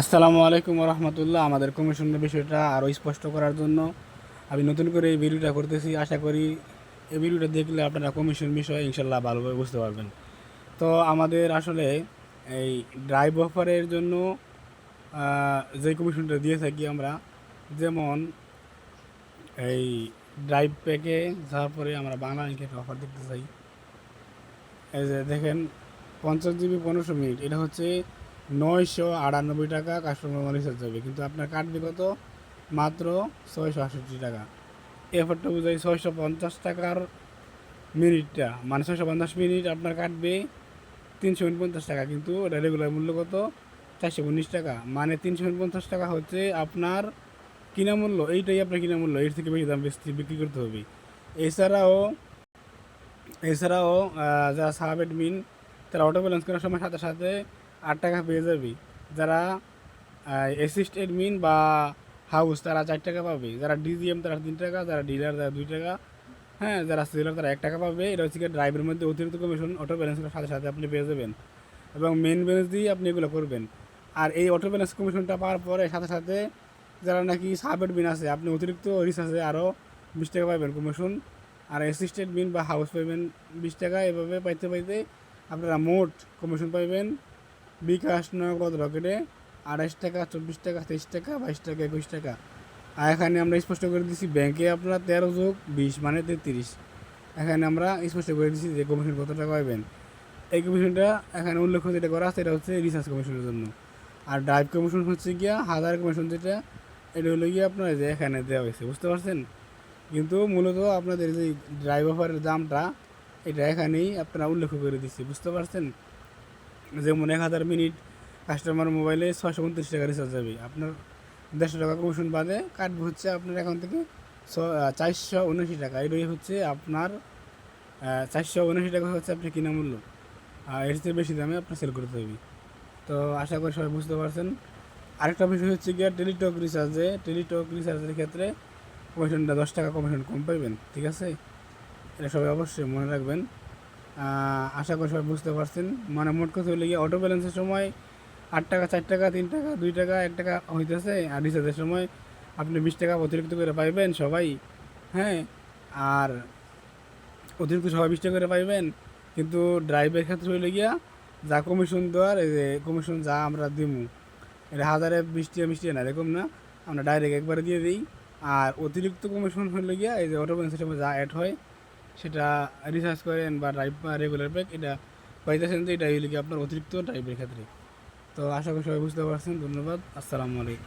আসসালামু আলাইকুম রহমতুল্লাহ আমাদের কমিশনের বিষয়টা আরও স্পষ্ট করার জন্য আমি নতুন করে এই ভিডিওটা করতেছি। আশা করি এই ভিডিওটা দেখলে আপনারা কমিশন বিষয়ে ইনশাল্লাহ ভালোভাবে বুঝতে পারবেন। তো আমাদের আসলে এই ড্রাইভ অফারের জন্য যে কমিশনটা দিয়ে থাকি আমরা, যেমন এই ড্রাইভ প্যাকে যাওয়ার পরে আমরা বাংলা একটা অফার দেখতে চাই। এই যে দেখেন, পঞ্চাশ জিবি পনেরোশো মিনিট। এটা হচ্ছে নয়শো আটানব্বই টাকা কাস্টমার রিচার্জ হবে। কিন্তু আপনার কাটবে কত মাত্র ছয়শো আটষট্টি টাকা। এফারটা বুঝাই ছয়শো পঞ্চাশ টাকার মিনিটটা মানে ছয়শো পঞ্চাশ মিনিট আপনার কাটবে তিনশো উনপঞ্চাশ টাকা। কিন্তু এটা রেগুলার মূল্য কত? চারশো উনিশ টাকা। মানে তিনশো উনপঞ্চাশ টাকা হচ্ছে আপনার কিনা মূল্য এইটাই আপনার কিনা মূল্য এর থেকে বেশি দাম বেশি বিক্রি করতে হবে। এছাড়াও এছাড়াও যারা সাব অ্যাডমিন তারা অটো ব্যালেন্স করার সময় সাথে সাথে আট টাকা পেয়ে যাবে। যারা অ্যাসিস্ট অ্যাডমিন বা হাউস তারা চার টাকা পাবে। যারা ডিজিএম তারা তিন টাকা। যারা ডিলার তারা দুই টাকা। হ্যাঁ যারা সেলার তারা এক টাকা পাবে। এটা হচ্ছে ড্রাইভের মধ্যে অতিরিক্ত কমিশন অটো ব্যালেন্সের সাথে সাথে আপনি পেয়ে যাবেন। এবং মেন ব্যালেন্স দিয়ে আপনি এগুলো করবেন। আর এই অটো ব্যালেন্স কমিশনটা পাওয়ার পরে সাথে সাথে যারা নাকি সাব অ্যাডমিন আছে, আপনি অতিরিক্ত রিচার্জে আরও বিশ টাকা পাবেন কমিশন আর অ্যাসিস্ট্যান্ট বিন বা হাউস পাইবেন বিশ টাকা, এভাবে পাইতে পাইতে আপনারা মোট কমিশন পাইবেন বিকাশ নগদ রকেটে আড়াইশ টাকা, চব্বিশ টাকা, তেইশ টাকা, বাইশ টাকা, একুশ টাকা। আর এখানে আমরা স্পষ্ট করে দিচ্ছি ব্যাংকে আপনার তেরো যোগ বিশ মানে তেত্রিশ। এখানে আমরা স্পষ্ট করে দিচ্ছি যে কমিশন কত টাকা পাইবেন। এই কমিশনটা এখানে উল্লেখ যেটা করা আছে, এটা হচ্ছে রিসার্চ কমিশনের জন্য। আর ড্রাইভ কমিশন হচ্ছে গিয়া হাজার কমিশন যেটা, এটা হলো গিয়ে আপনার যে এখানে দেওয়া হয়েছে, বুঝতে পারছেন? কিন্তু মূলত আপনাদের যে ড্রাইভ অফারের দামটা, এটা এখানেই আপনারা উল্লেখ করে দিচ্ছি বুঝতে পারছেন? যেমন এক হাজার মিনিট কাস্টমার মোবাইলে ছশো উনত্রিশ টাকা রিচার্জ যাবে। আপনার দেড়শো টাকা কমিশন বাদে কাটবে হচ্ছে আপনার অ্যাকাউন্ট থেকে চারশো উনআশি টাকা। এটাই হচ্ছে আপনার চারশো উনআশি টাকা হচ্ছে আপনার কিনা মূল্য আর এর চেয়ে বেশি দামে আপনার সেল করতে হবে। তো আশা করি সবাই বুঝতে পারছেন। আরেকটা বিষয় হচ্ছে গিয়ে টেলিটক রিচার্জে টেলিটক রিচার্জের ক্ষেত্রে কমিশনটা দশ টাকা কমিশন কম পাইবেন, ঠিক আছে? এটা সবাই অবশ্যই মনে রাখবেন। আশা করি সবাই বুঝতে পারছেন। মানে মোট কথা হলে গিয়ে অটো ব্যালেন্সের সময় আট টাকা, চার টাকা, তিন টাকা, দুই টাকা, এক টাকা হইতেছে। আর রিচার্জের সময় আপনি বিশ টাকা অতিরিক্ত করে পাইবেন সবাই। হ্যাঁ আর অতিরিক্ত সবাই বিশ টাকা করে পাইবেন। কিন্তু ড্রাইভের ক্ষেত্রে হইলে গিয়া যা কমিশন দেওয়ার, এই যে কমিশন যা আমরা দিমু, এটা হাজারে বিশ টাকা, মিষ্টি না, এরকম না। আমরা ডাইরেক্ট একবারে দিয়ে দিই। আর অতিরিক্ত কমিশন হইলে গিয়া এই যে অটো ব্যালেন্সের সময় যা অ্যাড হয় সেটা রিসার্চ করেন বা ড্রাইভ রেগুলার প্যাক এটা পাইতেছেন তো, এটা হইলে কি আপনার অতিরিক্ত ড্রাইভের ক্ষেত্রে। তো আশা করি সবাই বুঝতে পারছেন, ধন্যবাদ, আসসালামু আলাইকুম।